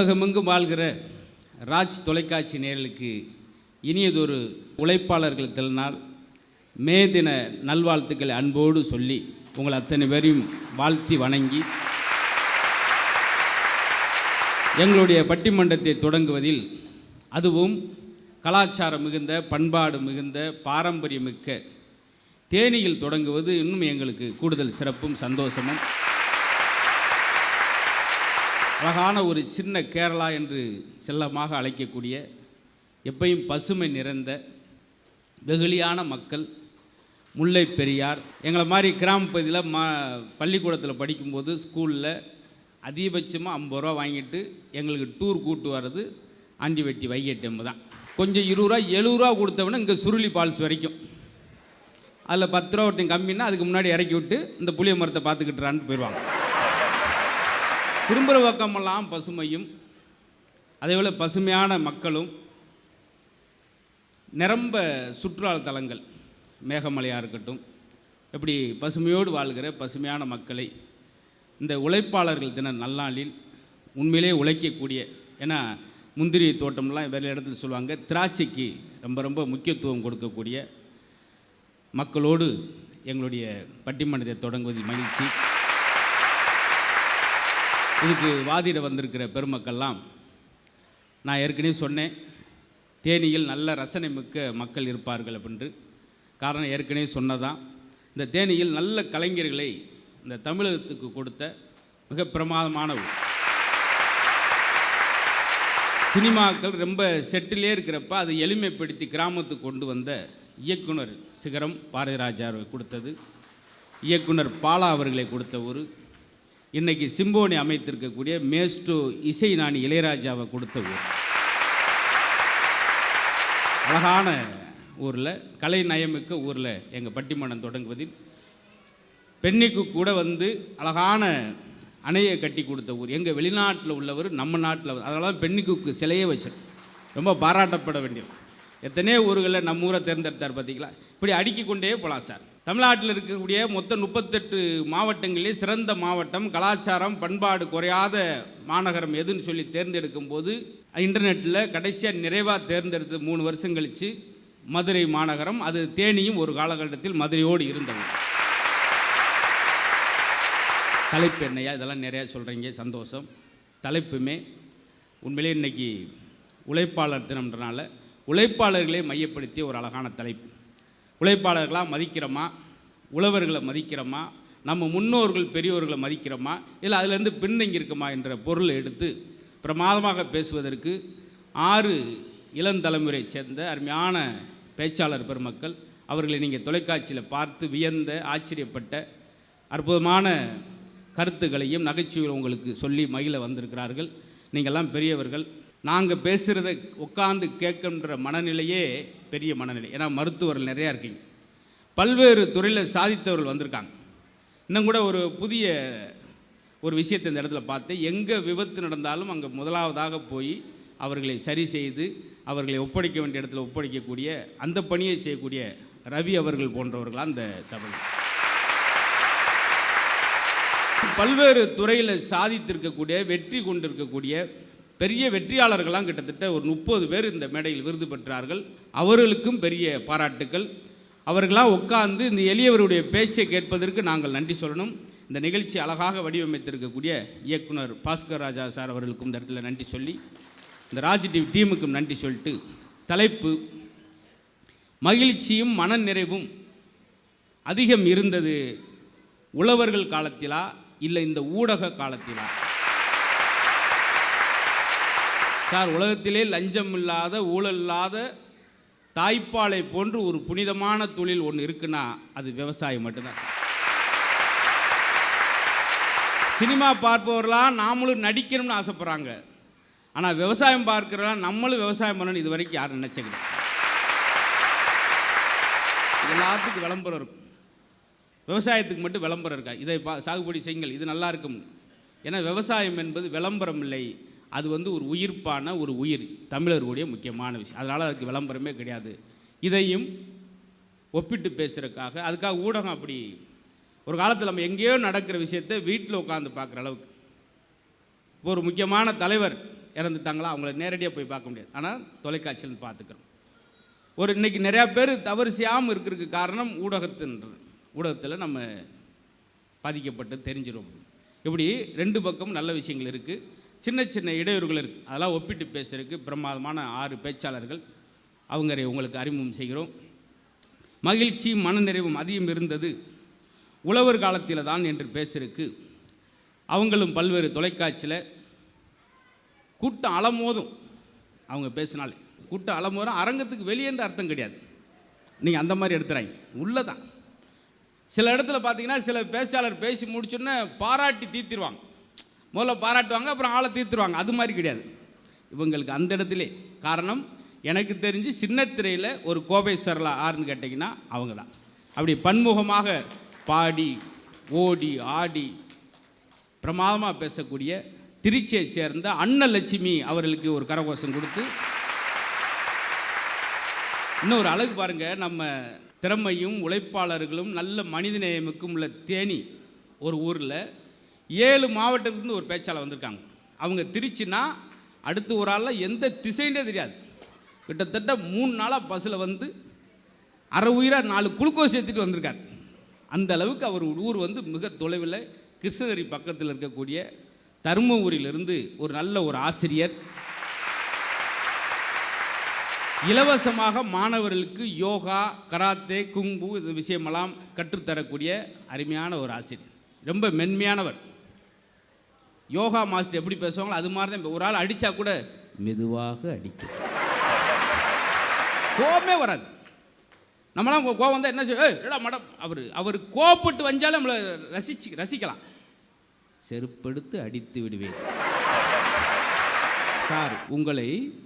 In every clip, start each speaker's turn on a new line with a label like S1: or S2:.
S1: உலகமெங்கும் வாழ்கிற ராஜ் தொலைக்காட்சி நேயர்களுக்கு இனியதொரு உழைப்பாளர்கள் திறனால் மே தின நல்வாழ்த்துக்களை அன்போடு சொல்லி உங்கள் அத்தனை பேரையும் வாழ்த்தி வணங்கி எங்களுடைய பட்டிமன்றத்தை தொடங்குவதில் அதுவும் கலாச்சாரம் மிகுந்த பண்பாடு மிகுந்த பாரம்பரியமிக்க தேனியில் தொடங்குவது இன்னும் எங்களுக்கு கூடுதல் சிறப்பும் சந்தோஷமும். அழகான ஒரு சின்ன கேரளா என்று செல்லமாக அழைக்கக்கூடிய எப்பையும் பசுமை நிறைந்த வெகுளியான மக்கள் முல்லை பெரியார் எங்களை மாதிரி கிராம பகுதியில் மா பள்ளிக்கூடத்தில் படிக்கும்போது ஸ்கூலில் அதிகபட்சமாக ஐம்பது ரூபா வாங்கிட்டு எங்களுக்கு டூர் கூட்டு வர்றது ஆண்டி வெட்டி வைகேட்டம்பு தான். கொஞ்சம் இருபது ரூபா எழுபது ரூபா கொடுத்தவொடனே இங்கே சுருளி பால்ஸ் வரைக்கும். அதில் பத்து ரூபா ஒருத்தன் கம்மின்னா அதுக்கு முன்னாடி இறக்கி விட்டு இந்த புளிய மரத்தை பார்த்துக்கிட்டுறான்னு போயிடுவாங்க திரும்புகிற பக்கமெல்லாம் பசுமையும் அதேபோல் பசுமையான மக்களும் நிரம்ப சுற்றுலா தலங்கள். மேகமலையாக இருக்கட்டும் இப்படி பசுமையோடு வாழ்கிற பசுமையான மக்களை இந்த உழைப்பாளர்கள் தின நல்லாளில் உண்மையிலே உழைக்கக்கூடிய ஏன்னா முந்திரி தோட்டம்லாம் வேறு இடத்துல சொல்லுவாங்க திராட்சைக்கு ரொம்ப ரொம்ப முக்கியத்துவம் கொடுக்கக்கூடிய மக்களோடு எங்களுடைய பட்டிமன்றத்தை தொடங்குவதில் மகிழ்ச்சி. இதுக்கு வாதிட வந்திருக்கிற பெருமக்கள்லாம் நான் ஏற்கனவே சொன்னேன் தேனியில் நல்ல ரசனை மிக்க மக்கள் இருப்பார்கள் அப்படின்று. காரணம் ஏற்கனவே சொன்னதான் இந்த தேனியில் நல்ல கலைஞர்களை இந்த தமிழகத்துக்கு கொடுத்த மிக பிரமாதமான ஊர் சினிமாக்கள் ரொம்ப செட்டிலே இருக்கிறப்ப அதை எளிமைப்படுத்தி கிராமத்துக்கு கொண்டு வந்த இயக்குனர் சிகரம் பாரதிராஜாவை கொடுத்தது. இயக்குனர் பாலா அவர்களை கொடுத்த ஒரு இன்னைக்கு சிம்போனி அமைத்திருக்கக்கூடிய மேஸ்டு இசை நாணி இளையராஜாவை கொடுத்த ஊர். அழகான ஊரில் கலை நயமிக்க ஊரில் எங்கள் பட்டிமன்றம் தொடங்குவதில் பெண்ணுக்கு கூட வந்து அழகான அணையை கட்டி கொடுத்த ஊர். எங்கள் வெளிநாட்டில் உள்ளவர் நம்ம நாட்டில் அதனால தான் பெண்ணுக்கு சிலையே வச்சு ரொம்ப பாராட்டப்பட வேண்டியது எத்தனையோ ஊர்களில் நம்ம ஊரை தேர்ந்தெடுத்தார் பார்த்தீங்களா இப்படி அடுக்கி கொண்டே போகலாம் சார். தமிழ்நாட்டில் இருக்கக்கூடிய மொத்தம் முப்பத்தெட்டு மாவட்டங்களிலே சிறந்த மாவட்டம் கலாச்சாரம் பண்பாடு குறையாத மாநகரம் எதுன்னு சொல்லி தேர்ந்தெடுக்கும் போது இன்டர்நெட்டில் கடைசியாக நிறைவாக தேர்ந்தெடுத்து மூணு வருஷம் கழித்து மதுரை மாநகரம் அது தேனியும் ஒரு காலகட்டத்தில் மதுரையோடு இருந்தது. தலைப்பு என்னையா? இதெல்லாம் நிறையா சொல்கிறீங்க சந்தோஷம். தலைப்புமே உண்மையிலே இன்னைக்கு உழைப்பாளர் தினம்ன்றனால உழைப்பாளர்களை மையப்படுத்திய ஒரு அழகான தலைப்பு. உழைப்பாளர்களாக மதிக்கிறோமா? உழவர்களை மதிக்கிறோமா? நம்ம முன்னோர்கள் பெரியோர்களை மதிக்கிறோமா? இல்லை அதுலேருந்து பின்தங்கி இருக்குமா என்ற பொருளை எடுத்து பிரமாதமாக பேசுவதற்கு ஆறு இளந்தலைமுறை சேர்ந்த அருமையான பேச்சாளர் பெருமக்கள் அவர்களை நீங்கள் தொலைக்காட்சியில் பார்த்து வியந்த ஆச்சரியப்பட்ட அற்புதமான கருத்துக்களையும் நகைச்சுவையில் உங்களுக்கு சொல்லி மகிழ வந்திருக்கிறார்கள். நீங்கள்லாம் பெரியவர்கள். நாங்கள் பேசுகிறத உட்காந்து கேட்கின்ற மனநிலையே பெரிய மனநிலை. ஏன்னா மருத்துவர்கள் நிறையா இருக்கீங்க. பல்வேறு துறையில் சாதித்தவர்கள் வந்திருக்காங்க. இன்னும் கூட ஒரு புதிய ஒரு விஷயத்தை இந்த இடத்துல பார்த்தேன் எங்கே விபத்து நடந்தாலும் அங்கே முதலாவதாக போய் அவர்களை சரி செய்து அவர்களை ஒப்படைக்க வேண்டிய இடத்துல ஒப்படைக்கக்கூடிய அந்த பணியை செய்யக்கூடிய ரவி அவர்கள் போன்றவர்களாக அந்த சபை பல்வேறு துறையில் சாதித்திருக்கக்கூடிய வெற்றி கொண்டிருக்கக்கூடிய பெரிய வெற்றியாளர்களாம் கிட்டத்தட்ட ஒரு முப்பது பேர் இந்த மேடையில் விருது பெற்றார்கள். அவர்களுக்கும் பெரிய பாராட்டுக்கள். அவர்களாக உட்கார்ந்து இந்த எளியவருடைய பேச்சை கேட்பதற்கு நாங்கள் நன்றி சொல்லணும். இந்த நிகழ்ச்சி அழகாக வடிவமைத்திருக்கக்கூடிய இயக்குனர் பாஸ்கர் ராஜா சார் அவர்களுக்கும் இந்த இடத்துல நன்றி சொல்லி இந்த ராஜ் டிவி டீமுக்கும் நன்றி சொல்லிட்டு தலைப்பு மகிழ்ச்சியும் மனநிறைவும் அதிகம் இருந்தது உழவர்கள் காலத்திலா இல்லை இந்த ஊடக காலத்திலா? சார் உலகத்திலே லஞ்சம் இல்லாத ஊழல் இல்லாத தாய்ப்பாலை போன்று ஒரு புனிதமான தொழில் ஒன்று இருக்குன்னா அது விவசாயம் மட்டும்தான் சினிமா பார்ப்பவர்களாம் நாமளும் நடிக்கணும்னு ஆசைப்பட்றாங்க. ஆனால் விவசாயம் பார்க்கிறவங்க நம்மளும் விவசாயம் பண்ணணும்னு இது வரைக்கும் யாரும் நினச்சிக்கல எல்லாத்துக்கும் விளம்பரம் இருக்கும். விவசாயத்துக்கு மட்டும் விளம்பரம் இருக்கா? இதை பா சாகுபடி செய்யுங்கள். இது நல்லா இருக்கும். ஏன்னா விவசாயம் என்பது விளம்பரம் இல்லை. அது வந்து ஒரு உயிர்ப்பான ஒரு உயிர். தமிழர்களுடைய முக்கியமான விஷயம். அதனால் அதுக்கு விளம்பரமே கிடையாது. இதையும் ஒப்பிட்டு பேசுகிறதுக்காக அதுக்காக ஊடகம் அப்படி ஒரு காலத்தில் நம்ம எங்கேயோ நடக்கிற விஷயத்தை வீட்டில் உட்காந்து பார்க்குற அளவுக்கு. ஒரு முக்கியமான தலைவர் இறந்துட்டாங்களா அவங்கள நேரடியாக போய் பார்க்க முடியாது. ஆனால் தொலைக்காட்சியில் பார்த்துக்கிறோம். ஒரு இன்றைக்கி நிறையா பேர் தவறு செய்யாமல் இருக்கிறதுக்கு காரணம் ஊடகத்தின்றது. ஊடகத்தில் நம்ம பாதிக்கப்பட்டு தெரிஞ்சிடும் இப்படி ரெண்டு பக்கம் நல்ல விஷயங்கள் இருக்குது சின்ன சின்ன இடையூறுகள் இருக்குது அதெல்லாம் ஒப்பிட்டு பேசுறதுக்கு பிரமாதமான ஆறு பேச்சாளர்கள். அவங்க உங்களுக்கு அறிமுகம் செய்கிறோம். மகிழ்ச்சி மனநிறைவும் அதிகம் இருந்தது. உழவர் காலத்தில் தான் என்று பேசுறதுக்கு அவங்களும் பல்வேறு தொலைக்காட்சியில் கூட்டம் அலமோதும் அவங்க பேசினாலே. கூட்டம் அலமோதும் அரங்கத்துக்கு வெளியேன்ற அர்த்தம் கிடையாது. நீங்கள் அந்த மாதிரி எடுத்துறாங்க. உள்ளே தான் சில இடத்துல பார்த்தீங்கன்னா சில பேச்சாளர் பேசி முடிச்சோன்னே பாராட்டி தீர்த்திருவாங்க. முதல்ல பாராட்டுவாங்க அப்புறம் ஆளை தீர்த்துருவாங்க. அது மாதிரி கிடையாது. இவங்களுக்கு அந்த இடத்துல காரணம் எனக்கு தெரிஞ்சு சின்னத்திரையில் ஒரு கோபை சரலா ஆறுன்னு கேட்டிங்கன்னா அவங்க தான் அப்படி பன்முகமாக பாடி ஓடி ஆடி பிரமாதமாக பேசக்கூடிய திருச்சியை சேர்ந்த அன்னலட்சுமி அவர்களுக்கு ஒரு கரகோஷம் கொடுத்து இன்னொரு அழகு பாருங்க நம்ம திறமையும் உழைப்பாளர்களும் நல்ல மனிதநேயமுக்கும் உள்ள தேனி ஒரு ஊரில் ஏழு மாவட்டத்துலேருந்து ஒரு பேச்சாளர் வந்திருக்காங்க. அவங்க திருச்சினா அடுத்து ஒரு ஆளில் எந்த திசைன்னே தெரியாது. கிட்டத்தட்ட மூணு நாளாக பஸ்ஸில் வந்து அரை உயிராக நாலு குளுக்கோஸ் ஏற்றிட்டு வந்திருக்கார். அந்த அளவுக்கு அவர் ஊர் வந்து மிக தொலைவில் கிருஷ்ணகிரி பக்கத்தில் இருக்கக்கூடிய தருமபுரியிலிருந்து ஒரு நல்ல ஒரு ஆசிரியர். இலவசமாக மாணவர்களுக்கு யோகா கராத்தே குங்கு இந்த விஷயமெல்லாம் கற்றுத்தரக்கூடிய அருமையான ஒரு ஆசிரியர். ரொம்ப மென்மையானவர். யோகா மாஸ்டர் எப்படி பேசுவாங்களோ அது மாதிரி தான் ஒரு ஆள் அடித்தா கூட மெதுவாக அடிக்கும். கோபமே வராது. நம்மளாம் கோ- கோவம் தான் என்ன செய்யடா மடம் மேடம் அவர் அவர் கோபப்பட்டு வந்தாலும் நம்மளை ரசிச்சு ரசிக்கலாம். செருப்படுத்து அடித்து விடுவேன். சார் உங்களை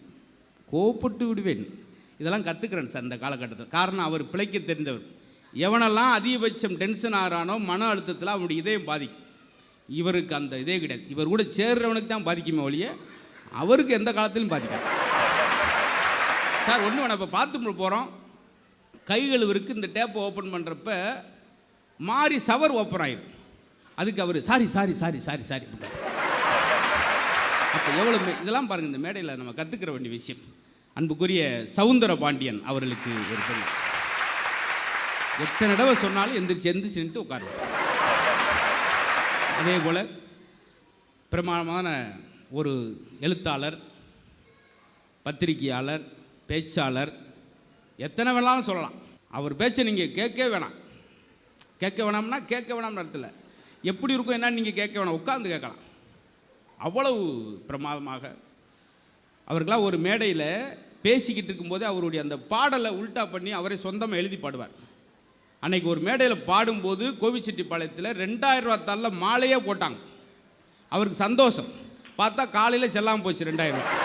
S1: கோபப்பட்டு விடுவேன். இதெல்லாம் கற்றுக்கிறேன் சார் இந்த காலகட்டத்தில். காரணம் அவர் பிழைக்க தெரிந்தவர். எவனெல்லாம் அதிகபட்சம் டென்ஷன் ஆகிறானோ மன அழுத்தத்தில் அவனுடைய இதயம் பாதிக்கும். இவருக்கு அந்த இதே கிடையாது. இவர் கூட சேர்றவனுக்கு தான் பாதிக்குமே ஒழிய அவருக்கு எந்த காலத்திலும் பாதிக்காது. சார் ஒன்று வேணாம். இப்போ பார்த்து போகிறோம் கை இந்த டேப்பை ஓப்பன் பண்ணுறப்ப மாறி சவர் ஓப்பன் ஆயிடும் அதுக்கு அவர் sorry sorry sorry sorry sorry. அப்போ எவ்வளோ மே- இதெல்லாம் பாருங்கள் இந்த மேடையில் நம்ம கற்றுக்கிற வேண்டிய விஷயம். அன்புக்குரிய சவுந்தர பாண்டியன் அவர்களுக்கு ஒரு எத்தனை தடவை சொன்னாலும் எந்திரிச்சு எந்திரிச்சுன்ட்டு உட்காருவோம் உட்காருவார். அதே போல் பிரமாணமான ஒரு எழுத்தாளர் பத்திரிகையாளர் பேச்சாளர் எத்தனை வேணாலும் சொல்லலாம். அவர் பேச்சை நீங்கள் கேட்கவே வேணாம். கேட்க வேணாம்னா கேட்க வேணாம்னு அர்த்தம் எப்படி இருக்கும் என்னன்னு நீங்கள் கேட்க வேணாம். உட்காந்து கேட்கலாம். அவ்வளவு பிரமாதமாக அவர்களாக ஒரு மேடையில் பேசிக்கிட்டு இருக்கும்போதே அவருடைய அந்த பாடலை உல்டா பண்ணி அவரே சொந்தமாக எழுதி பாடுவார். அன்னைக்கு ஒரு மேடையில் பாடும்போது கோவிச்செட்டிப்பாளையத்தில் ரெண்டாயிரம் ரூபா தள்ள மாலையே போட்டாங்க. அவருக்கு சந்தோஷம். பார்த்தா காலையில் செல்லாமல் போச்சு ரெண்டாயிரம் ரூபா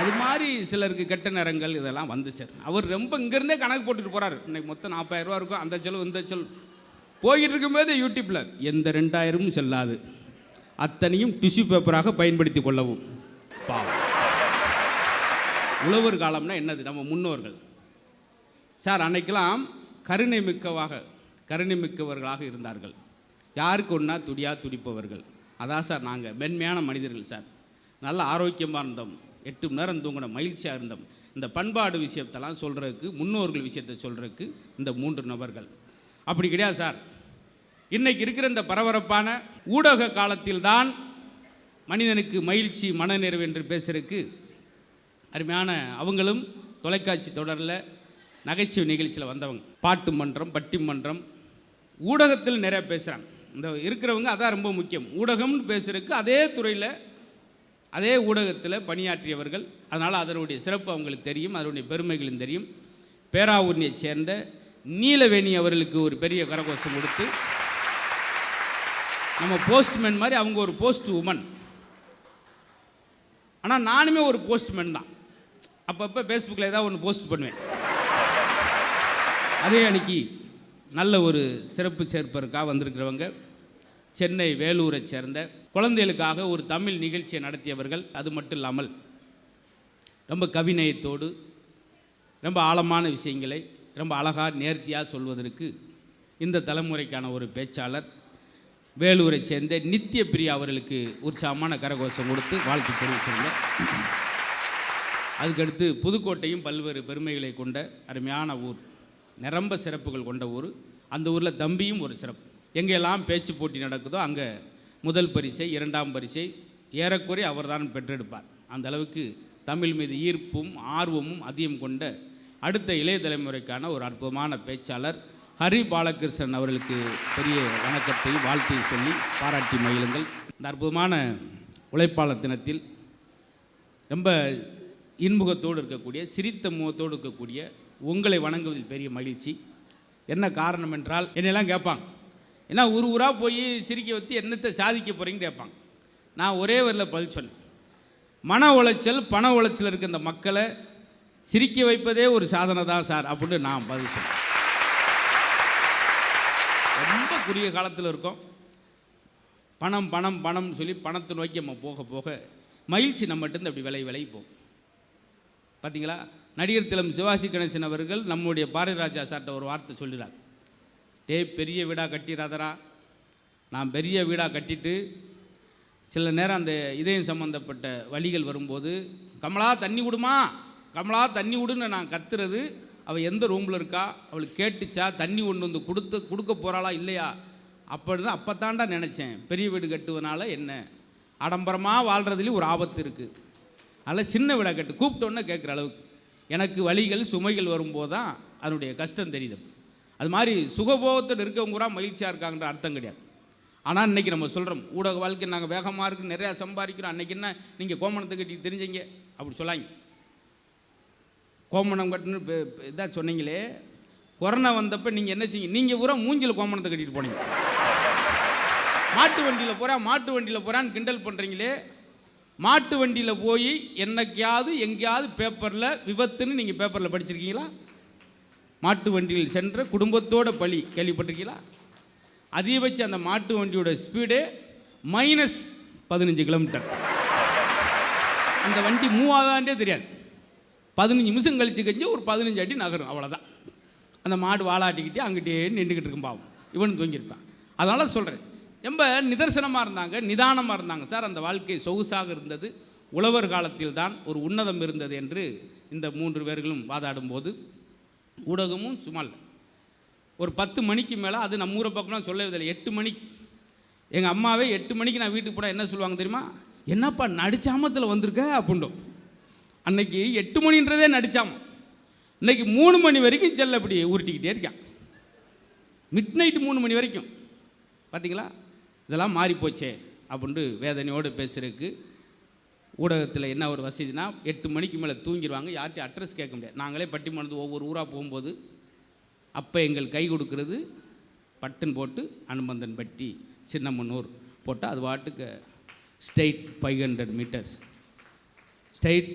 S1: அது மாதிரி சிலருக்கு கெட்ட நேரங்கள் இதெல்லாம் வந்து சார் அவர் ரொம்ப இங்கேருந்தே கணக்கு போட்டுட்டு போகிறார் இன்னைக்கு மொத்தம் நாற்பதாயிரம் ரூபா இருக்கும். அந்த செலவு இந்த செலவு. போய்கிட்டு இருக்கும்போது யூடியூப்பில் எந்த ரெண்டாயிரமும் செல்லாது. அத்தனையும் டிஷ்யூ பேப்பராக பயன்படுத்தி கொள்ளவும். பாவம். உழவர் காலம்னா என்னது? நம்ம முன்னோர்கள். சார் அன்னைக்கெல்லாம் கருணை மிக்கவாக கருணை மிக்கவர்களாக இருந்தார்கள். யாருக்கு ஒன்றா துடியா துடிப்பவர்கள்? அதான் சார் நாங்கள் மென்மையான மனிதர்கள் சார். நல்ல ஆரோக்கியமாக இருந்தோம். எட்டு மணி நேரம் தூங்கின மகிழ்ச்சியாக இருந்தோம். இந்த பண்பாடு விஷயத்தெல்லாம் சொல்கிறதுக்கு முன்னோர்கள் விஷயத்தை சொல்கிறதுக்கு இந்த மூன்று நபர்கள். அப்படி கிடையாது சார். இன்றைக்கி இருக்கிற இந்த பரபரப்பான ஊடக காலத்தில்தான் மனிதனுக்கு மகிழ்ச்சி மனநிறைவு என்று பேசுறதுக்கு அருமையான அவங்களும் தொலைக்காட்சி தொடரில் நகைச்சுவை நிகழ்ச்சியில் வந்தவங்க. பாட்டு மன்றம் பட்டி மன்றம். ஊடகத்தில் நிறைய பேசுகிறாங்க இந்த இருக்கிறவங்க அதான் ரொம்ப முக்கியம். ஊடகம்னு பேசுகிறதுக்கு அதே துறையில் அதே ஊடகத்தில் பணியாற்றியவர்கள். அதனால் அதனுடைய சிறப்பு அவங்களுக்கு தெரியும் அதனுடைய பெருமைகளும் தெரியும். பேராவூர்னியை சேர்ந்த நீலவேணி அவர்களுக்கு ஒரு பெரிய கரகோஷம் கொடுத்து நம்ம போஸ்ட்மேன் மாதிரி அவங்க ஒரு போஸ்ட் உமன் ஆனால் நானுமே ஒரு போஸ்ட்மேன் தான். அப்பப்போ ஃபேஸ்புக்கில் ஏதாவது ஒன்று போஸ்ட் பண்ணுவேன். அதே அன்னைக்கு நல்ல ஒரு சிறப்பு சேர்ப்பதற்காக வந்திருக்கிறவங்க சென்னை வேலூரை சேர்ந்த குழந்தைகளுக்காக ஒரு தமிழ் நிகழ்ச்சியை நடத்தியவர்கள் அது மட்டும் இல்லாமல் ரொம்ப கவிநயத்தோடு ரொம்ப ஆழமான விஷயங்களை ரொம்ப அழகாக நேர்த்தியாக சொல்வதற்கு இந்த தலைமுறைக்கான ஒரு பேச்சாளர் வேலூரை சேர்ந்த நித்திய பிரியா அவர்களுக்கு உற்சாகமான கரகோஷம் கொடுத்து வாழ்த்து தெரிவிச்சிருங்க அதுக்கடுத்து புதுக்கோட்டையும் பல்வேறு பெருமைகளை கொண்ட அருமையான ஊர் நிரம்ப சிறப்புகள் கொண்ட ஊர். அந்த ஊரில் தம்பியும் ஒரு சிறப்பு. எங்கெல்லாம் பேச்சு போட்டி நடக்குதோ அங்கே முதல் பரிசை இரண்டாம் பரிசை ஏறக்குறை அவர்தான் பெற்றெடுப்பார். அந்த அளவுக்கு தமிழ் மீது ஈர்ப்பும் ஆர்வமும் அதிகம் கொண்ட அடுத்த இளைய தலைமுறைக்கான ஒரு அற்புதமான பேச்சாளர் ஹரி பாலகிருஷ்ணன் அவர்களுக்கு பெரிய வணக்கத்தை வாழ்த்தை சொல்லி பாராட்டி மகிழுங்கள். இந்த அற்புதமான உழைப்பாளர் தினத்தில் ரொம்ப இன்முகத்தோடு இருக்கக்கூடிய சிரித்த முகத்தோடு இருக்கக்கூடிய உங்களை வணங்குவதில் பெரிய மகிழ்ச்சி. என்ன காரணம் என்றால் என்னெல்லாம் கேட்பாங்க. ஏன்னா ஒரு ஊராக போய் சிரிக்க வைத்து என்னத்தை சாதிக்க போகிறீங்கன்னு கேட்பாங்க. நான் ஒரே வரில் பதில் சொன்னேன் மன உளைச்சல் பண உளைச்சல் இருக்க இந்த மக்களை சிரிக்க வைப்பதே ஒரு சாதனை தான் சார் அப்படின்னு நான் பதில் சொன்னேன் ரொம்ப குறுகிய காலத்தில் இருக்கோம். பணம் பணம் பணம்னு சொல்லி பணத்தை நோக்கி நம்ம போக போக மகிழ்ச்சி நம்மகிட்ட அப்படி விலை விலை போகும். பார்த்தீங்களா நடிகர் திலம் சிவாஜி கணேசன் அவர்கள் நம்முடைய பாரதி ராஜா சார்ட்ட ஒரு வார்த்தை சொல்கிறார் டேய் பெரிய வீடாக கட்டிடாதரா நான் பெரிய வீடாக கட்டிட்டு சில நேரம் அந்த இதயம் சம்மந்தப்பட்ட வழிகள் வரும்போது கமலா தண்ணி விடுமா? கமலா தண்ணி விடுன்னு நான் கத்துறது. அவள் எந்த ரூமில் இருக்கா? அவளுக்கு கேட்டுச்சா? தண்ணி ஒன்று வந்து கொடுத்து கொடுக்க போகிறாளா இல்லையா? அப்படின்னு அப்போ தாண்டா நினச்சேன். பெரிய வீடு கட்டுவதனால என்ன? ஆடம்பரமாக வாழ்கிறதுலேயும் ஒரு ஆபத்து இருக்குது அதில் சின்ன வீடாக கட்டு. கூப்பிட்டோன்னே கேட்குற அளவுக்கு. எனக்கு வழிகள் சுமைகள் வரும்போது தான் அதனுடைய கஷ்டம் தெரியுது. அது மாதிரி சுகபோகத்தில் இருக்கவங்க கூட மகிழ்ச்சியாக இருக்காங்கன்ற அர்த்தம் கிடையாது. ஆனால் இன்றைக்கி நம்ம சொல்கிறோம் ஊடக வாழ்க்கை நாங்கள் வேகமாக இருக்குது நிறையா சம்பாதிக்கிறோம் அன்றைக்கி என்ன நீங்கள் கோமணத்தை கட்டி தெரிஞ்சீங்க அப்படி சொல்லாங்க. கோமணம் கட்டுன்னு இப்போ இதாக சொன்னீங்களே கொரோனா வந்தப்போ நீங்கள் என்ன செய்யுங்க நீங்கள் பூரா மூஞ்சில் கோமணத்தை கட்டிட்டு போனீங்க. மாட்டு வண்டியில் போகிறா மாட்டு வண்டியில் போகிறான்னு கிண்டல் பண்ணுறீங்களே மாட்டு வண்டியில் போய் என்னைக்கையாவது எங்கேயாவது பேப்பரில் விபத்துன்னு நீங்கள் பேப்பரில் படிச்சிருக்கீங்களா? மாட்டு வண்டியில் சென்ற குடும்பத்தோட பலி கேள்விப்பட்டிருக்கீங்களா? அதிகபட்சம் அந்த மாட்டு வண்டியோட ஸ்பீடு மைனஸ் பதினஞ்சு கிலோமீட்டர் அந்த வண்டி மூவ் ஆகாண்டே தெரியாது. பதினஞ்சு நிமிஷம் கழிச்சு கஞ்சி ஒரு பதினஞ்சு அடி நகரும் அவ்வளோதான் அந்த மாடு வாழாட்டிக்கிட்டே அங்கிட்டே நின்றுக்கிட்டு இருக்கும் பாவம். இவன் தூங்கியிருப்பான். அதனால் சொல்கிறேன் ரொம்ப நிதர்சனமாக இருந்தாங்க நிதானமாக இருந்தாங்க. சார் அந்த வாழ்க்கை சொகுசாக இருந்தது. உழவர் காலத்தில் தான் ஒரு உன்னதம் இருந்தது என்று இந்த மூன்று பேர்களும் வாதாடும்போது ஊடகமும் சும்மா இல்லை ஒரு பத்து மணிக்கு மேலே அது நம்ம ஊரை பக்கம்லாம் சொல்லவே எட்டு மணிக்கு. எங்கள் அம்மாவே எட்டு மணிக்கு நான் வீட்டுக்கு போனால் என்ன சொல்லுவாங்க தெரியுமா? என்னப்பா நடிச்சாமத்தில் வந்திருக்க? அப்படின்டும் அன்னைக்கு எட்டு மணின்றதே நடிச்சாம. இன்னைக்கு மூணு மணி வரைக்கும் செல்ல அப்படி உருட்டிக்கிட்டே இருக்கான். மிட் நைட்டு மூணு மணி வரைக்கும். பார்த்தீங்களா இதெல்லாம் மாறிப்போச்சே அப்படின்ட்டு வேதனையோடு பேசுகிறதுக்கு ஊடகத்தில் என்ன ஒரு வசதினா எட்டு மணிக்கு மேலே தூங்கிடுவாங்க யார்கிட்டையும் அட்ரஸ் கேட்க முடியாது. நாங்களே பட்டிமணத்து ஒவ்வொரு ஊராக போகும்போது அப்போ எங்கள் கை கொடுக்கறது பட்டன் போட்டு அனுமந்தன் பட்டி சின்னமனூர் போட்டால் அது பாட்டுக்கு straight five hundred metres straight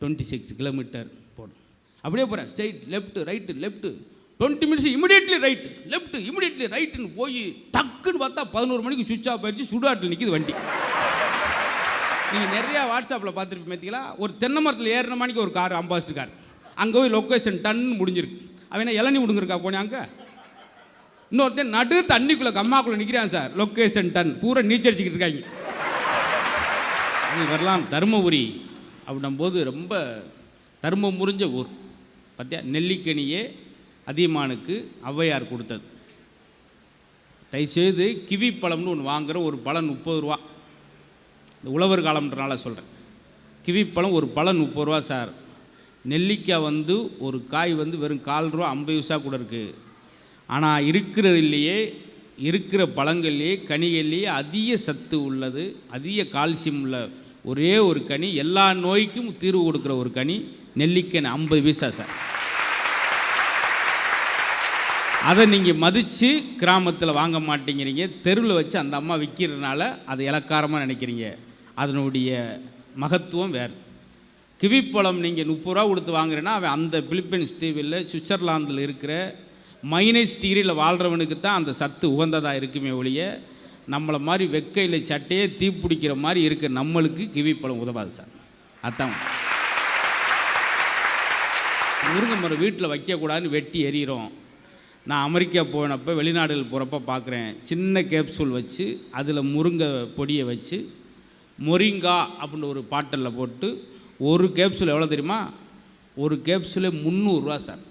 S1: twenty six kilometre போடும். அப்படியே போகிறேன் straight left right left twenty minutes immediately right left immediately ரைட்டுன்னு போய் டக்குன்னு பார்த்தா பதினோரு மணிக்கு சுவிட்ச் ஆஃப் ஆயிடுச்சு சுடாட்டில் நிற்கிது வண்டி. நீங்கள் நிறையா வாட்ஸ்அப்பில் பார்த்துருப்பீங்க பார்த்தீங்களா? ஒரு தென்னை மரத்தில் ஏறின மணிக்கு ஒரு கார் அம்பாசிடர் கார் அங்கே போய் லொக்கேஷன் டன் முடிஞ்சிருக்கு. அவன் இளநி விடுங்கிருக்கா போனே அங்கே? இன்னொருத்தன் நடு தண்ணிக்குள்ளே கம்மாக்குள்ளே நிற்கிறான் சார். லொக்கேஷன் டன் பூரா நீச்சரிச்சுக்கிட்டு இருக்காங்க. அது வரலாம் தருமபுரி அப்படின்னும் போது ரொம்ப தர்மம் முறிஞ்ச ஊர். பார்த்தியா நெல்லிக்கனியே அதியமானுக்கு ஔவையார் கொடுத்தது. தயவுசெய்து கிவி பழம்னு ஒன்று வாங்குற ஒரு பழம் முப்பது ரூபா. இந்த உழவர் காலம்ன்றனால சொல்கிறேன் கிவி பழம் ஒரு பழம் முப்பது ரூபா சார். நெல்லிக்காய் வந்து ஒரு காய் வந்து வெறும் கால் ரூபா ஐம்பது பைசா கூட இருக்குது ஆனால் இருக்கிறதுலையே இருக்கிற பழங்கள்லேயே கனிகள்லேயே அதிக சத்து உள்ளது அதிக கால்சியம் உள்ள ஒரே ஒரு கனி எல்லா நோய்க்கும் தீர்வு கொடுக்குற ஒரு கனி நெல்லிக்கனி ஐம்பது பைசா சார். அதை நீங்கள் மதித்து கிராமத்தில் வாங்க மாட்டேங்கிறீங்க. தெருவில் வச்சு அந்த அம்மா விற்கிறதுனால அதை இலக்காரமாக நினைக்கிறீங்க. அதனுடைய மகத்துவம் வேறு. கிவிப்பழம் நீங்கள் முப்பது ரூபா கொடுத்து வாங்குறேன்னா அவன் அந்த பிலிப்பைன்ஸ் தீவில் சுவிட்சர்லாந்தில் இருக்கிற மைனஸ் டிகிரியில் வாழ்கிறவனுக்கு தான் அந்த சத்து உகந்ததாக இருக்குமே ஒழிய நம்மளை மாதிரி வெக்கையில் சட்டையே தீப்பிடிக்கிற மாதிரி இருக்க நம்மளுக்கு கிவிப்பழம் உதவாது சார். அதான். முருங்கை மரம் வீட்டில் வைக்கக்கூடாதுன்னு வெட்டி எறிகிறோம் நான் அமெரிக்கா போனப்போ வெளிநாடுகள் போகிறப்ப பார்க்குறேன் சின்ன கேப்சூல் வச்சு அதில் முருங்கை பொடியை வச்சு மொரிங்கா அப்படின்னு ஒரு பாட்டிலில் போட்டு ஒரு கேப்சூல் எவ்வளோ தெரியுமா? ஒரு கேப்சூலே முந்நூறுரூவா சார்.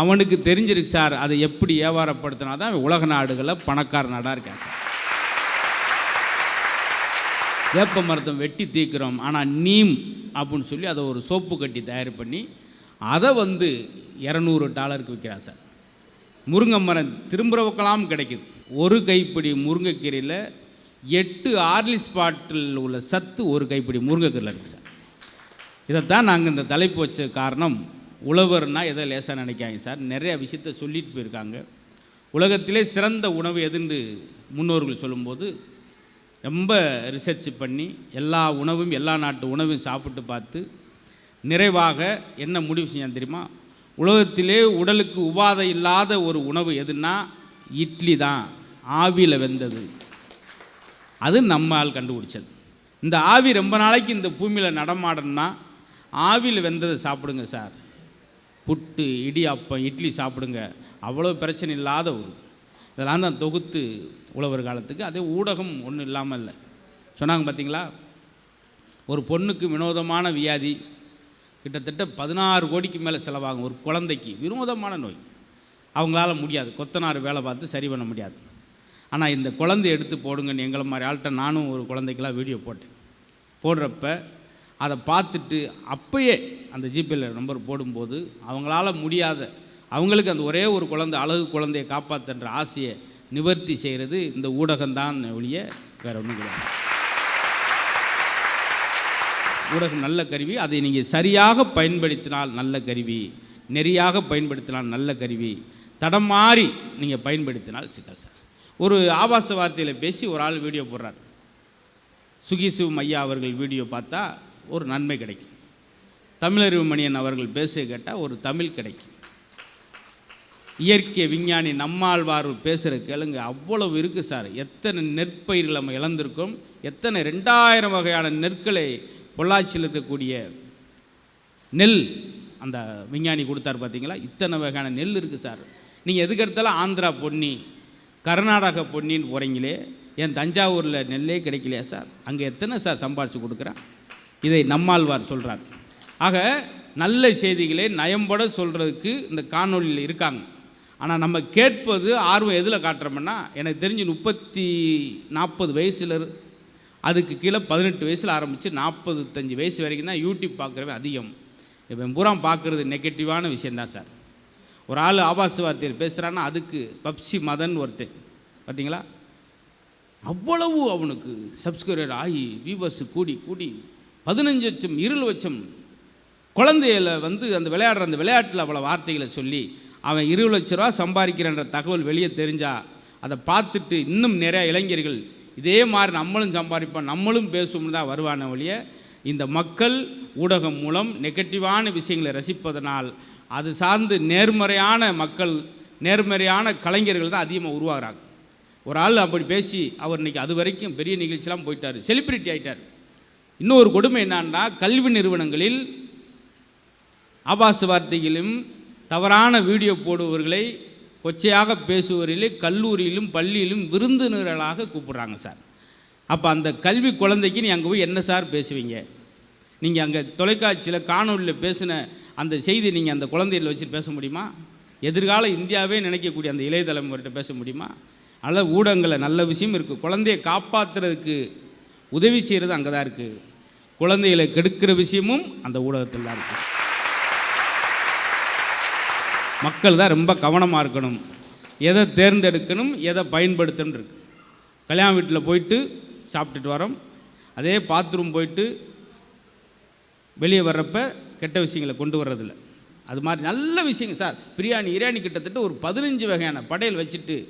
S1: அவனுக்கு தெரிஞ்சிருக்கு சார் அதை எப்படி வியாபாரப்படுத்தினா தான் அவன் உலக நாடுகளில் பணக்கார நாடாக இருக்கேன் சார். வேப்ப மரத்தம் வெட்டி தீக்கிறோம். ஆனால் நீம் அப்படின்னு சொல்லி அதை ஒரு சோப்பு கட்டி தயார் பண்ணி அதை வந்து இரநூறு டாலருக்கு விற்கிறான் சார். முருங்கை மரம் திரும்புறவுக்கெல்லாம் கிடைக்குது. ஒரு கைப்பிடி முருங்கைக்கீரையில் எட்டு ஆர்லிஸ் பாட்டில் உள்ள சத்து ஒரு கைப்பிடி முருங்கைக்கீரில் இருக்குது சார். இதைத்தான் நாங்கள் இந்த தலைப்பு வச்ச காரணம். உழவர்னா எதை லேசாக நினைக்காங்க சார். நிறைய விஷயத்த சொல்லிட்டு போயிருக்காங்க. உலகத்திலே சிறந்த உணவு எதுன்னு முன்னோர்கள் சொல்லும்போது ரொம்ப ரிசர்ச் பண்ணி எல்லா உணவும் எல்லா நாட்டு உணவும் சாப்பிட்டு பார்த்து நிறைவாக என்ன முடிவு செஞ்சான் தெரியுமா? உலகத்திலே உடலுக்கு உபாதை இல்லாத ஒரு உணவு எதுன்னா இட்லி தான் ஆவியில் வெந்தது. அது நம்மால் கண்டுபிடிச்சது. இந்த ஆவி ரொம்ப நாளைக்கு இந்த பூமியில் நடமாடணும்னா ஆவியில் வெந்ததை சாப்பிடுங்க சார். புட்டு இடியாப்பம் இட்லி சாப்பிடுங்க. அவ்வளோ பிரச்சனை இல்லாத ஒரு இதெல்லாம் தான் தொகுத்து உழவர் காலத்துக்கு. அதே ஊடகம் ஒன்றும் இல்லாமல் இல்லை சொன்னாங்க பார்த்தீங்களா ஒரு பொண்ணுக்கு வினோதமான வியாதி கிட்டத்தட்ட பதினாறு கோடிக்கு மேலே செலவாகும் ஒரு குழந்தைக்கு. வினோதமான நோய். அவங்களால முடியாது. கொத்தனார் வேலை பார்த்து சரி பண்ண முடியாது. ஆனால் இந்த குழந்தை எடுத்து போடுங்கன்னு எங்களை மாதிரி ஆள்கிட்ட நானும் ஒரு குழந்தைக்கெல்லாம் வீடியோ போட்டேன். போடுறப்ப அதை பார்த்துட்டு அப்பயே அந்த ஜிபேல நம்பர் போடும்போது அவங்களால முடியாத அவங்களுக்கு அந்த ஒரே ஒரு குழந்தை அழகு குழந்தையை காப்பாற்றுன்ற ஆசையை நிவர்த்தி செய்கிறது இந்த ஊடகம்தான் ஒழிய வேறு ஒன்றும் கிடையாது. ஊடகம் நல்ல கருவி. அதை நீங்கள் சரியாக பயன்படுத்தினால் நல்ல கருவி. நெறியாக பயன்படுத்தினால் நல்ல கருவி. தடம் மாறி நீங்கள் பயன்படுத்தினால் சிக்கல் சார். ஒரு ஆபாச வார்த்தையில் பேசி ஒரு ஆள் வீடியோ போடுறார். சுகிசிவம் ஐயா அவர்கள் வீடியோ பார்த்தா ஒரு நன்மை கிடைக்கும். தமிழறிவு மணியன் அவர்கள் பேச கேட்டால் ஒரு தமிழ் கிடைக்கும். இயற்கை விஞ்ஞானி நம்மாழ்வார் பேசுகிற கேளுங்க. அவ்வளவு இருக்குது சார். எத்தனை நெற்பயிர்கள் நம்ம இழந்திருக்கோம். எத்தனை ரெண்டாயிரம் வகையான நெற்களை பொள்ளாச்சியில் இருக்கக்கூடிய நெல் அந்த விஞ்ஞானி கொடுத்தார் பார்த்தீங்களா? இத்தனை வகையான நெல் இருக்குது சார். நீங்கள் எதுக்கு எடுத்தாலும் ஆந்திரா பொன்னி கர்நாடக பொன்னின்னு போகிறீங்களே ஏன் தஞ்சாவூரில் நெல்லே கிடைக்கலையா சார்? அங்கே எத்தனை சார் சம்பாரித்து கொடுக்குறான்? இதை நம்மாழ்வார் சொல்கிறார் ஆக நல்ல செய்திகளை நயம்பட சொல்கிறதுக்கு இந்த காணொளியில் இருக்காங்க. ஆனால் நம்ம கேட்பது ஆர்வம் எதில் காட்டுறோம்னா எனக்கு தெரிஞ்சு முப்பத்தி நாற்பது வயசுல அதுக்கு கீழே பதினெட்டு வயசில் ஆரம்பித்து நாற்பத்தஞ்சு வயசு வரைக்கும் தான் யூடியூப் பார்க்குறவன் அதிகம். இப்போ பூரா பார்க்குறது நெகட்டிவான விஷயந்தான் சார். ஒரு ஆள் ஆபாச வார்த்தையில் பேசுகிறான்னா அதுக்கு பப்சி மதன் ஒருத்தன். பார்த்தீங்களா அவ்வளவு அவனுக்கு சப்ஸ்கிரைபர் ஆகி வியூவர்ஸ் கூடி கூடி பதினஞ்சு லட்சம் இருபது லட்சம் குழந்தையில வந்து அந்த விளையாடுற அந்த விளையாட்டில் அவ்வளோ வார்த்தைகளை சொல்லி அவன் இருபது லட்ச ரூபா சம்பாதிக்கிறன்ற தகவல் வெளியே தெரிஞ்சா அதை பார்த்துட்டு இன்னும் நிறையா இளைஞர்கள் இதே மாதிரி நம்மளும் சம்பாதிப்போம் நம்மளும் பேசுவோம்னு தான் வருவான ஒழிய இந்த மக்கள் ஊடகம் மூலம் நெகட்டிவான விஷயங்களை ரசிப்பதனால் அது சார்ந்து நேர்மறையான மக்கள் நேர்மறையான கலைஞர்கள் தான் அதிகமாக உருவாகிறாங்க. ஒரு ஆள் அப்படி பேசி அவர் இன்னைக்கு அது வரைக்கும் பெரிய நிகழ்ச்சியெலாம் போயிட்டார் செலிப்ரிட்டி ஆகிட்டார் இன்னொரு கொடுமை என்னான்னா கல்வி நிறுவனங்களில் ஆபாச வார்த்தைகளிலும் தவறான வீடியோ போடுபவர்களை கொச்சையாக பேசுவவர்களே கல்லூரியிலும் பள்ளியிலும் விருந்தினர்களாக கூப்பிட்றாங்க சார். அப்போ அந்த கல்வி குழந்தைக்கு நீ அங்கே போய் என்ன சார் பேசுவீங்க? நீங்கள் அங்கே தொலைக்காட்சியில் காணொலியில் பேசின அந்த செய்தி நீங்கள் அந்த குழந்தையில் வச்சு பேச முடியுமா? எதிர்கால இந்தியாவே நினைக்கக்கூடிய அந்த இளைய தலைமுறைகிட்ட பேச முடியுமா? அதில் ஊடகங்களில் நல்ல விஷயம் இருக்குது குழந்தையை காப்பாற்றுறதுக்கு உதவி செய்கிறது அங்கே தான் இருக்குது குழந்தைகளை கெடுக்கிற விஷயமும் அந்த ஊடகத்தில் தான் இருக்குது மக்கள் தான் ரொம்ப கவனமாக இருக்கணும். எதை தேர்ந்தெடுக்கணும் எதை பயன்படுத்தணும் இருக்கு. கல்யாண வீட்டில் போயிட்டு சாப்பிட்டுட்டு வரோம். அதே பாத்ரூம் போயிட்டு வெளியே வர்றப்ப கெட்ட விஷயங்களை கொண்டு வர்றதில்ல. அது மாதிரி நல்ல விஷயங்க சார். பிரியாணி இரானி கிட்டத்தட்ட ஒரு பதினஞ்சு வகையான படையல் வச்சுட்டு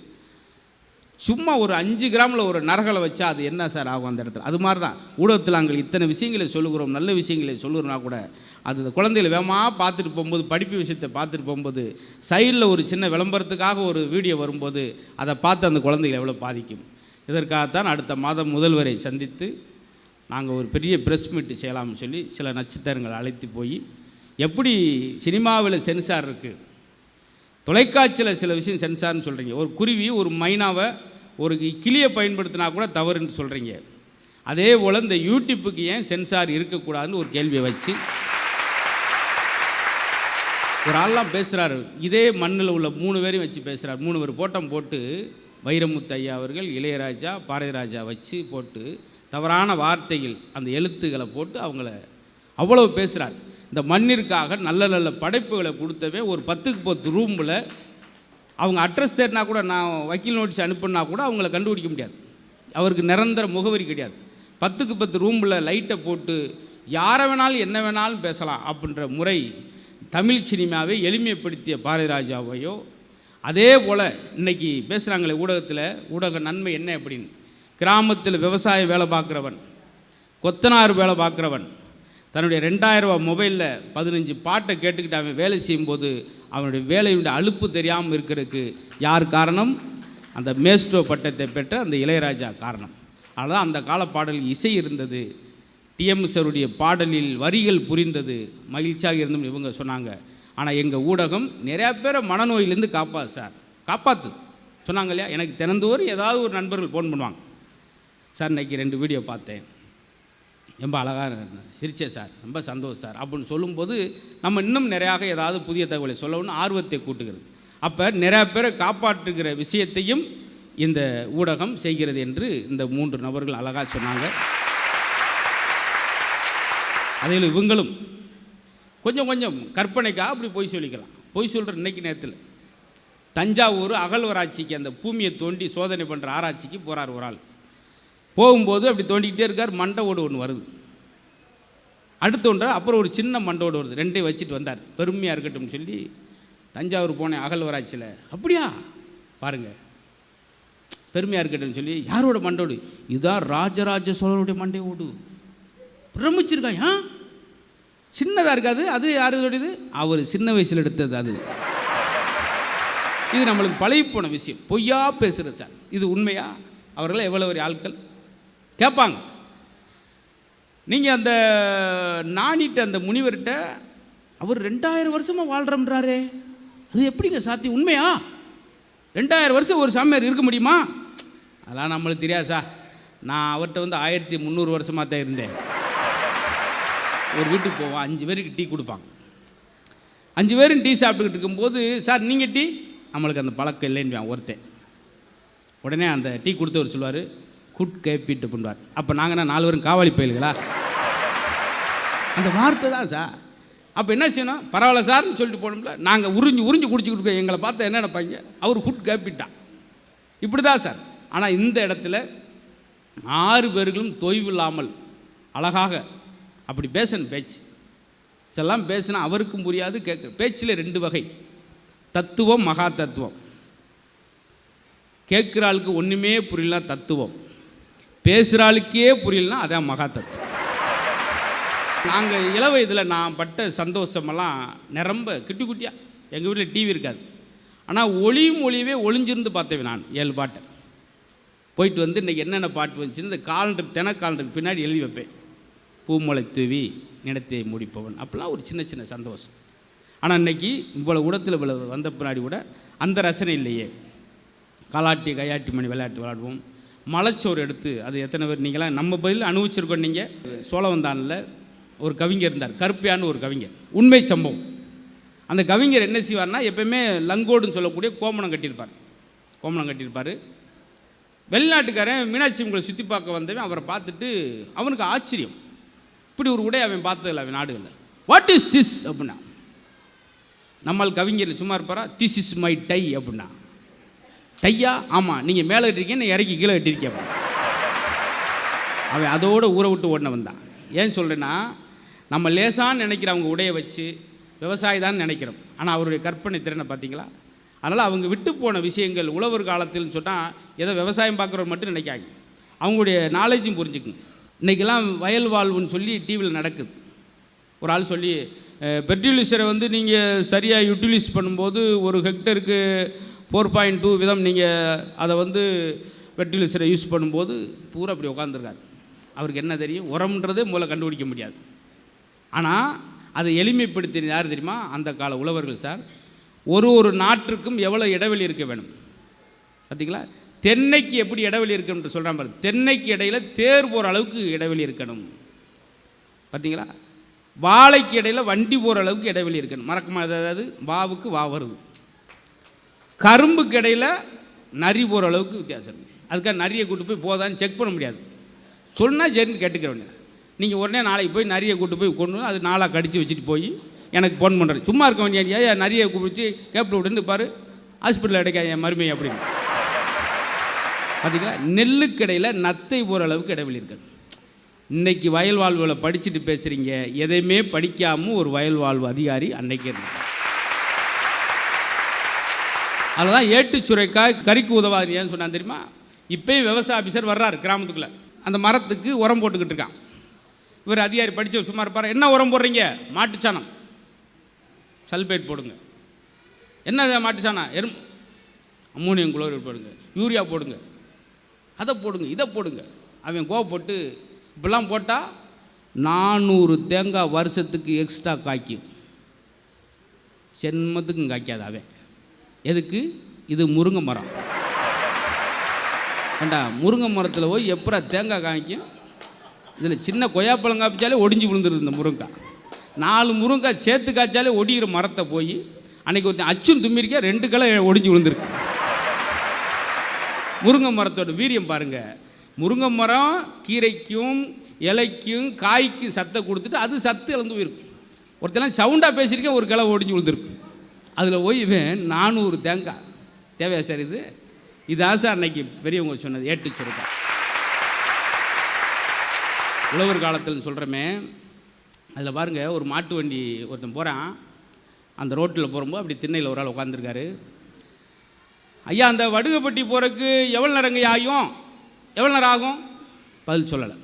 S1: சும்மா ஒரு அஞ்சு கிராமில் ஒரு நரகலை வச்சா அது என்ன சார் ஆகும் அந்த இடத்துல? அது மாதிரி தான். ஊடகத்தில் நாங்கள் இத்தனை விஷயங்களை சொல்லுகிறோம் நல்ல விஷயங்களை சொல்லுகிறோம்னா கூட அது இந்த குழந்தைகளை வேகமாக பார்த்துட்டு போகும்போது படிப்பு விஷயத்தை பார்த்துட்டு போகும்போது சைடில் ஒரு சின்ன விளம்பரத்துக்காக ஒரு வீடியோ வரும்போது அதை பார்த்து அந்த குழந்தைகளை எவ்வளோ பாதிக்கும். இதற்காகத்தான் அடுத்த மாதம் முதல்வரை சந்தித்து நாங்கள் ஒரு பெரிய ப்ரெஸ் மீட் செய்யலாம்னு சொல்லி சில நட்சத்திரங்களை அழைத்து போய் எப்படி சினிமாவில் சென்சார் இருக்குது தொலைக்காட்சியில் சில விஷயம் சென்சார்னு சொல்கிறீங்க ஒரு குருவி ஒரு மைனாவை ஒரு கிளியை பயன்படுத்தினா கூட தவறுன்னு சொல்கிறீங்க அதே போல் இந்த யூடியூப்புக்கு ஏன் சென்சார் இருக்கக்கூடாதுன்னு ஒரு கேள்வியை வச்சு. ஒரு ஆள்லாம் பேசுகிறாரு இதே மண்ணில் உள்ள மூணு பேரையும் வச்சு பேசுகிறார் மூணு பேர் போட்டம் போட்டு வைரமுத்து ஐயா அவர்கள் இளையராஜா பாரதிராஜா வச்சு போட்டு தவறான வார்த்தைகள் அந்த எழுத்துக்களை போட்டு அவங்கள அவ்வளவு பேசுகிறார் இந்த மண்ணிற்காக நல்ல நல்ல படைப்புகளை கொடுத்தவே ஒரு பத்துக்கு பத்து ரூமில் அவங்க அட்ரஸ் தேடினா கூட நான் வக்கீல் நோட்டீஸ் அனுப்புனா கூட அவங்கள கண்டுபிடிக்க முடியாது. அவருக்கு நிரந்தர முகவரி கிடையாது. பத்துக்கு பத்து ரூமில் லைட்டை போட்டு யாரை வேணாலும் என்ன வேணாலும் பேசலாம் அப்படின்ற முறை தமிழ் சினிமாவை எளிமைப்படுத்திய பாரதிராஜாவையோ அதே போல் இன்னைக்கு பேசுகிறாங்களே ஊடகத்தில் ஊடக நன்மை என்ன அப்படின்னு. கிராமத்தில் விவசாயம் வேலை பார்க்குறவன் கொத்தனார் வேலை பார்க்குறவன் தன்னுடைய ரெண்டாயிரம் ரூபா மொபைலில் பதினஞ்சு பாட்டை கேட்டுக்கிட்டு அவன் வேலை செய்யும்போது அவனுடைய வேலையுடைய அலுப்பு தெரியாமல் இருக்கிறதுக்கு யார் காரணம்? அந்த மேஸ்ட்ரோ பட்டத்தை பெற்ற அந்த இளையராஜா காரணம். அதனால் அந்த கால பாடலில் இசை இருந்தது. டிஎம்எஸ்ஸருடைய பாடலில் வரிகள் புரிந்தது. மகிழ்ச்சியாக இருந்தும் இவங்க சொன்னாங்க. ஆனால் எங்கள் ஊடகம் நிறையா பேரை மனநோயிலேருந்து காப்பாது சார். காப்பாத்து. சொன்னாங்க இல்லையா? எனக்கு தினந்தோறும் ஏதாவது ஒரு நண்பர்கள் ஃபோன் பண்ணுவாங்க. சார் இன்றைக்கி ரெண்டு வீடியோ பார்த்தேன். ரொம்ப அழகாக சிரிச்சேன் சார். ரொம்ப சந்தோஷம் சார். அப்படின்னு சொல்லும்போது நம்ம இன்னும் நிறையாக ஏதாவது புதிய தகவலை சொல்லணும்னு ஆர்வத்தை கூட்டுகிறது. அப்போ நிறையா பேரை காப்பாற்றுகிற விஷயத்தையும் இந்த ஊடகம் செய்கிறது என்று இந்த மூன்று நபர்கள் அழகாக சொன்னாங்க. அதில் இவங்களும் கொஞ்சம் கொஞ்சம் கற்பனைக்காக அப்படி பொய் சொல்லிக்கலாம். பொய் சொல்கிற இன்னைக்கு நேரத்தில் தஞ்சாவூர் அகழ்வராட்சிக்கு அந்த பூமியை தோண்டி சோதனை பண்ணுற ஆராய்ச்சிக்கு போகிறார் ஒரு ஆள். போகும்போது அப்படி தோண்டிக்கிட்டே இருக்கார் மண்டை ஓடு ஒன்று வருது. அடுத்து ஒன்றா அப்புறம் ஒரு சின்ன மண்டோடு வருது. ரெண்டையும் வச்சுட்டு வந்தார். பெருமையாக இருக்கட்டும்னு சொல்லி தஞ்சாவூர் போனேன் அகல்வராட்சியில் அப்படியா? பாருங்கள் பெருமையாக இருக்கட்டும்னு சொல்லி யாரோட மண்டோடு இதுதான் ராஜராஜ சோழனுடைய மண்டை ஓடு. பிரமிச்சிருக்கான் ஆ? சின்னதாக இருக்காது. அது யாருடையது அவர் சின்ன வயசில் எடுத்தது அது. இது நம்மளுக்கு பழகி போன விஷயம். பொய்யா பேசுகிறது சார். இது உண்மையா? அவர்கள் எவ்வளோ ஒரு ஆட்கள்? கேட்பாங்க. நீங்கள் அந்த நாணிட்ட அந்த முனிவர்கிட்ட அவர் ரெண்டாயிரம் வருஷமாக வாழ்கிறோம்ன்றாரே அது எப்படிங்க சாத்தியம்? உண்மையா? ரெண்டாயிரம் வருஷம் ஒரு சாமியார் இருக்க முடியுமா? அதெல்லாம் நம்மளுக்கு தெரியாது சார். நான் அவர்கிட்ட வந்து ஆயிரத்தி முந்நூறு வருஷமாக தான் இருந்தேன். ஒரு வீட்டுக்கு போவான் அஞ்சு பேருக்கு டீ கொடுப்பாங்க. அஞ்சு பேரும் டீ சாப்பிட்டுக்கிட்டு இருக்கும்போது சார் நீங்கள் டீ? நம்மளுக்கு அந்த பழக்கம் இல்லைன்னு ஒருத்தன். உடனே அந்த டீ கொடுத்தவர் சொல்லுவார் குட் கேப்பிட்டு பண்ணுவார் அப்போ நாங்கள் நாலு பேரும் காவாலி பயல்களா? அந்த வார்த்தை தான் சார். அப்போ என்ன செய்யணும்? பரவாயில்ல சார்னு சொல்லிட்டு போனோம்ல நாங்கள் உறிஞ்சு உறிஞ்சு குடிச்சிக்கிட்டு இருக்கோம். எங்களை பார்த்து என்ன நினைப்பாங்க? அவர் குட் கேப்பிட்டான் இப்படி தான் சார். ஆனால் இந்த இடத்துல ஆறு பேர்களும் தொய்வு இல்லாமல் அழகாக அப்படி பேசணும் பேச்சு. இதெல்லாம் பேசினா அவருக்கும் புரியாது கேட்க பேச்சில் ரெண்டு வகை. தத்துவம் மகா தத்துவம். கேட்குற ஆளுக்கு ஒன்றுமே புரியல தத்துவம். பேசுகிற ஆளுக்கே புரியலனா அதான் மகாதத்துவம் நாங்கள் இள வயதில் நான் பட்ட சந்தோஷமெல்லாம் நிரம்ப குட்டி குட்டியாக எங்கள் வீட்டில் டிவி இருக்காது. ஆனால் ஒளியும் ஒளியவே ஒளிஞ்சிருந்து பார்த்தேன் நான் ஏழு பாட்டை. போயிட்டு வந்து இன்றைக்கி என்னென்ன பாட்டு வந்துச்சுன்னு இந்த காலண்டர் தின காலண்டருக்கு பின்னாடி எழுதி வைப்பேன். பூமலை தூவி நிலத்தை முடிப்பவன். அப்படிலாம் ஒரு சின்ன சின்ன சந்தோஷம். ஆனால் இன்றைக்கி இவ்வளோ உடத்தில் இவ்வளவு வந்த பின்னாடி கூட அந்த ரசனை இல்லையே. காலாட்டி கையாட்டி மணி விளையாட்டு விளையாடுவோம் மலைச்சோறு எடுத்து அது எத்தனை பேர் நீங்களாம் நம்ம பதில் அனுபவிச்சிருக்கோம் நீங்கள் சோழவந்தானில் ஒரு கவிஞர் இருந்தார் கருப்பியான்னு ஒரு கவிஞர். உண்மை சம்பவம். அந்த கவிஞர் என்ன செய்வார்னா எப்பயுமே லங்கோடுன்னு சொல்லக்கூடிய கோமணம் கட்டியிருப்பார். கோமணம் கட்டியிருப்பார். வெளிநாட்டுக்காரன் மீனாட்சி உங்களை சுற்றி பார்க்க வந்தவன் அவரை பார்த்துட்டு அவனுக்கு ஆச்சரியம். இப்படி ஒரு உடை அவன் பார்த்ததில்ல அவன் நாடுகளில். வாட் இஸ் திஸ் அப்படின்னா நம்மால் கவிஞர் சும்மா இருப்பாரா? திஸ் இஸ் மை டை அப்படின்னா. டையா? ஆமாம் நீங்கள் மேலே கட்டிருக்கீங்க நான் இறக்கி கீழே கட்டியிருக்கேன் அவன் அதோடு ஊரை விட்டு ஓடின வந்தான் ஏன் சொல்கிறேன்னா நம்ம லேசான்னு நினைக்கிற அவங்க உடையை வச்சு விவசாயி தான் நினைக்கிறோம். ஆனால் அவருடைய கற்பனை திறனை பார்த்தீங்களா? அதனால் அவங்க விட்டு போன விஷயங்கள் உழவர் காலத்தில்னு சொன்னால் ஏதோ விவசாயம் பார்க்குறவர் மட்டும் நினைக்காங்க. அவங்களுடைய நாலேஜும் புரிஞ்சுக்குங்க இன்றைக்கெல்லாம் வயல் வாழ்வுன்னு சொல்லி டிவியில் நடக்குது. ஒரு ஆள் சொல்லி பெர்டிலைசரை வந்து நீங்கள் சரியாக யூட்டிலைஸ் பண்ணும்போது ஒரு ஹெக்டருக்கு ஃபோர் பாயிண்ட் டூ விதம் நீங்கள் அதை வந்து ஃபெர்டிலைசரை யூஸ் பண்ணும்போது பூரா அப்படி உட்காந்துருக்காரு அவருக்கு என்ன தெரியும்? உரம்ன்றதே மூலம் கண்டுபிடிக்க முடியாது. ஆனால் அதை எளிமைப்படுத்தினது யார் தெரியுமா? அந்த கால உழவர்கள் சார். ஒரு ஒரு நாட்டிற்கும் எவ்வளோ இடைவெளி இருக்க வேணும் பார்த்தீங்களா தென்னைக்கு எப்படி இடைவெளி இருக்கணும்னு சொல்கிறான் பாரு தென்னைக்கு இடையில் தேர் போகிற அளவுக்கு இடைவெளி இருக்கணும். பார்த்தீங்களா வாழைக்கு இடையில் வண்டி போகிற அளவுக்கு இடைவெளி இருக்கணும். மறக்க அதாவது வாவுக்கு வா வருது. கரும்புக்கு இடையில் நரி போகிற அளவுக்கு வித்தியாசம் இருக்குது அதுக்காக நரியை கூட்டு போய் போதான்னு செக் பண்ண முடியாது. சொன்னால் சரின்னு கேட்டுக்கிற வேண்டியது நீங்கள் உடனே நாளைக்கு போய் நரியை கூட்டு போய் கொண்டு வந்து அது நாளாக கடித்து வச்சுட்டு போய் எனக்கு ஃபோன் பண்ணுறேன் சும்மா இருக்க வேண்டிய ஏன்? நரியை கூப்பிட்டு கேப்பில் விட்டுன்னு பாரு. ஹாஸ்பிட்டலில் கிடைக்காது என் மருமை அப்படின்னு. பார்த்தீங்களா நெல்லுக்கு இடையில் நத்தை போகிற அளவுக்கு இடைவெளி இருக்கு. இன்னைக்கு வயல் வாழ்வுகளை படிச்சுட்டு பேசுகிறீங்க எதையுமே படிக்காமல் ஒரு வயல் வாழ்வு அதிகாரி அன்னைக்கு இருந்தார். அதுதான் ஏட்டு சுரைக்காய் கறிக்கு உதவாது ஏன்னு சொன்னான் தெரியுமா? இப்பயும் விவசாய ஆஃபீஸர் வர்றாரு கிராமத்துக்குள்ளே. அந்த மரத்துக்கு உரம் போட்டுக்கிட்டு இருக்கான். இவர் அதிகாரி படித்து சும்மா இருப்பார். என்ன உரம் போடுறீங்க? மாட்டுச்சாணம். சல்பேட் போடுங்க. என்ன மாட்டுச்சாணம் எரும் அம்மோனியம் குளோரைட் போடுங்க. யூரியா போடுங்க. அதை போடுங்க. இதை போடுங்க. அவன் கோவப்பட்டு இப்படிலாம் போட்டால் நானூறு தேங்காய் வருஷத்துக்கு எக்ஸ்ட்ரா காய்க்கும். சென்மத்துக்கும் காய்க்காது அவன். எதுக்கு? இது முருங்கை மரம். ஏண்டா முருங்கை மரத்தில் போய் எப்படா தேங்காய் காய்க்கும்? இதில் சின்ன கொய்யாப்பழம் காய்ச்சாலே ஒடிஞ்சு விழுந்துருது இந்த முருங்காய் நாலு முருங்காய் சேர்த்து காய்ச்சாலே ஒடிகிற மரத்தை போய் அன்றைக்கி ஒருத்தன் அச்சும் தும்மிருக்கா ரெண்டு கிளை ஒடிஞ்சு விழுந்துருக்கு. முருங்கை மரத்தோட வீரியம் பாருங்கள் முருங்கை மரம் கீரைக்கும் இலைக்கும் காய்க்கும் சத்தை கொடுத்துட்டு அது சத்து இழந்து போயிருக்கும். ஒருத்தெல்லாம் சவுண்டாக பேசியிருக்கேன் ஒரு கிளை ஒடிஞ்சு விழுந்திருக்கு. அதில் ஓய்வேன் நானூறு தேங்காய் தேவையா சார் இது? இதான் சார் அன்னைக்கு பெரியவங்க சொன்னது ஏட்டு சுருக்கா. உழவர் காலத்தில் சொல்கிறோமே அதில் பாருங்கள் ஒரு மாட்டு வண்டி ஒருத்தன் போகிறான் அந்த ரோட்டில் போகிறப்போ அப்படி திண்ணையில் ஒரு ஆள் உட்காந்துருக்காரு ஐயா அந்த வடுகப்பட்டி போகிறதுக்கு எவ்வளோ நேரங்க ஆகும்? எவ்வளோ நேரம் ஆகும்? பதில் சொல்லலை.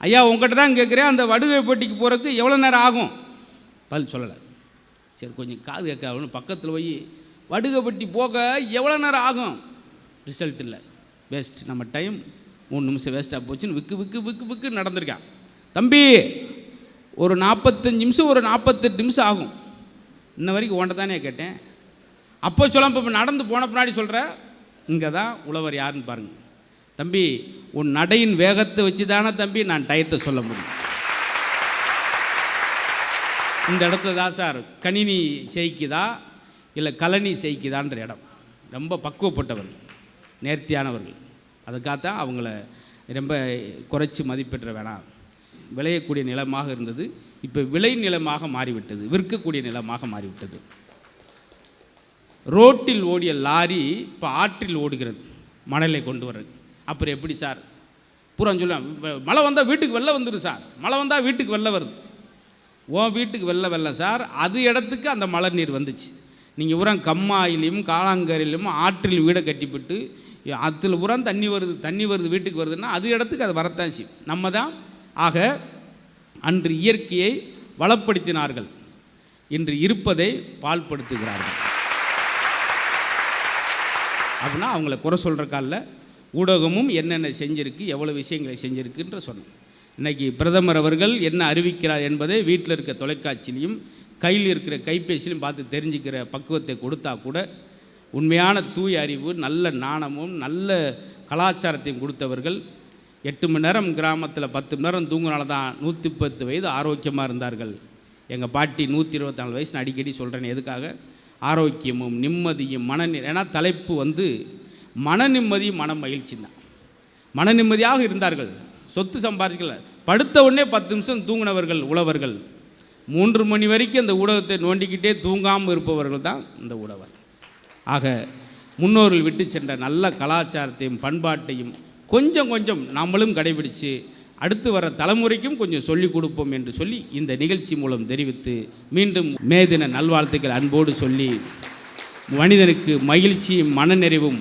S1: ஐயா உங்ககிட்ட தான் கேட்குறேன் அந்த வடுகைப்பட்டிக்கு போகிறதுக்கு எவ்வளோ நேரம் ஆகும்? பதில் சொல்லலை. சரி கொஞ்சம் காது கேட்க பக்கத்தில் போய் வடுகைப்பட்டி போக எவ்வளோ நேரம் ஆகும்? ரிசல்ட் இல்லை. வேஸ்ட் நம்ம டைம் மூணு நிமிஷம் வேஸ்ட்டாக போச்சுன்னு விக்கு விக்கு விக்கு விக்கு நடந்திருக்கான். தம்பி ஒரு நாற்பத்தஞ்சு நிமிஷம் ஒரு நாற்பத்தெட்டு நிமிஷம் ஆகும். இன்ன வரைக்கும் உன்ட்ட தானே கேட்டேன். அப்போ சொல்ல இப்போ நடந்து போன பின்னாடி சொல்கிற இங்கே தான் உழவர் யாருன்னு பாருங்கள் தம்பி உன் நடையின் வேகத்தை வச்சு தானே தம்பி நான் டயத்தை சொல்ல முடியும். இந்த இடத்துல தான் சார். கணினி செய்க்குதா இல்லை கலனி செய்க்குதான்ற இடம். ரொம்ப பக்குவப்பட்டவர்கள் நேர்த்தியானவர்கள். அதுக்காகத்தான் அவங்கள ரொம்ப குறைச்சி மதிப்பெற்ற வேணாம். விளையக்கூடிய நிலமாக இருந்தது. இப்போ விளை நிலமாக மாறிவிட்டது. விற்கக்கூடிய நிலமாக மாறிவிட்டது. ரோட்டில் ஓடிய லாரி இப்போ ஆற்றில் ஓடுகிறது. மணலை கொண்டு வர்றது அப்புறம் எப்படி சார்? பூரா சொல்லுவேன் மழை வந்தால் வீட்டுக்கு வெளில வந்துடும் சார். மழை வந்தால் வீட்டுக்கு வெளில வருது. உன் வீட்டுக்கு வெள்ளம் வெள்ளம் சார். அது இடத்துக்கு அந்த மழை நீர் வந்துச்சு. நீங்கள் உரம் கம்மாயிலையும் காளாங்கரையிலும் ஆற்றில் வீடை கட்டிவிட்டு அதில் உரம் தண்ணி வருது தண்ணி வருது வீட்டுக்கு வருதுன்னா அது இடத்துக்கு அது வரத்தான் செய்யும். நம்ம தான் ஆக அன்று இயற்கையை வளப்படுத்தினார்கள் இன்று இருப்பதை பால்படுத்துகிறார்கள். அப்படின்னா அவங்கள குறை சொல்கிற காலில் ஊடகமும் என்னென்ன செஞ்சிருக்கு எவ்வளோ விஷயங்களை செஞ்சுருக்குன்ற சொன்னோம். இன்றைக்கி பிரதமர் அவர்கள் என்ன அறிவிக்கிறார் என்பதை வீட்டில் இருக்க தொலைக்காட்சியிலையும் கையில் இருக்கிற கைபேசியிலையும் பார்த்து தெரிஞ்சுக்கிற பக்குவத்தை கொடுத்தா கூட உண்மையான தூய அறிவு நல்ல நாணமும் நல்ல கலாச்சாரத்தையும் கொடுத்தவர்கள் எட்டு மணி நேரம் கிராமத்தில் பத்து மணி நேரம் தூங்கினால தான் நூற்றி பத்து வயது ஆரோக்கியமாக இருந்தார்கள். எங்கள் பாட்டி நூற்றி இருபத்தாலு வயசு நான் அடிக்கடி சொல்கிறேன் எதுக்காக? ஆரோக்கியமும் நிம்மதியும் மன ஏன்னா தலைப்பு வந்து மன நிம்மதியும் மன மகிழ்ச்சி தான் மன நிம்மதியாக இருந்தார்கள். சொத்து சம்பாதிக்கல படுத்த உடனே பத்து நிமிஷம் தூங்கினவர்கள் உழவர்கள். மூன்று மணி வரைக்கும் அந்த ஊடகத்தை நோண்டிக்கிட்டே தூங்காமல் இருப்பவர்கள் தான் இந்த உழவர். ஆக முன்னோர்கள் விட்டு சென்ற நல்ல கலாச்சாரத்தையும் பண்பாட்டையும் கொஞ்சம் கொஞ்சம் நம்மளும் கடைபிடித்து அடுத்து வர தலைமுறைக்கும் கொஞ்சம் சொல்லிக் கொடுப்போம் என்று சொல்லி இந்த நிகழ்ச்சி மூலம் தெரிவித்து மீண்டும் மேதின நல்வாழ்த்துக்கள் அன்போடு சொல்லி மனிதனுக்கு மகிழ்ச்சியும் மனநிறைவும்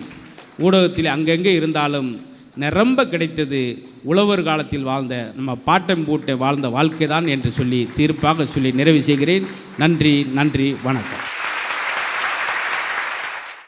S1: ஊடகத்தில் அங்கங்கே இருந்தாலும் நிரம்ப கிடைத்தது உழவர் காலத்தில் வாழ்ந்த நம்ம பாட்டம் பூட்டை வாழ்ந்த வாழ்க்கை தான் என்று சொல்லி தீர்ப்பாக சொல்லி நிறைவு செய்கிறேன். நன்றி நன்றி வணக்கம்.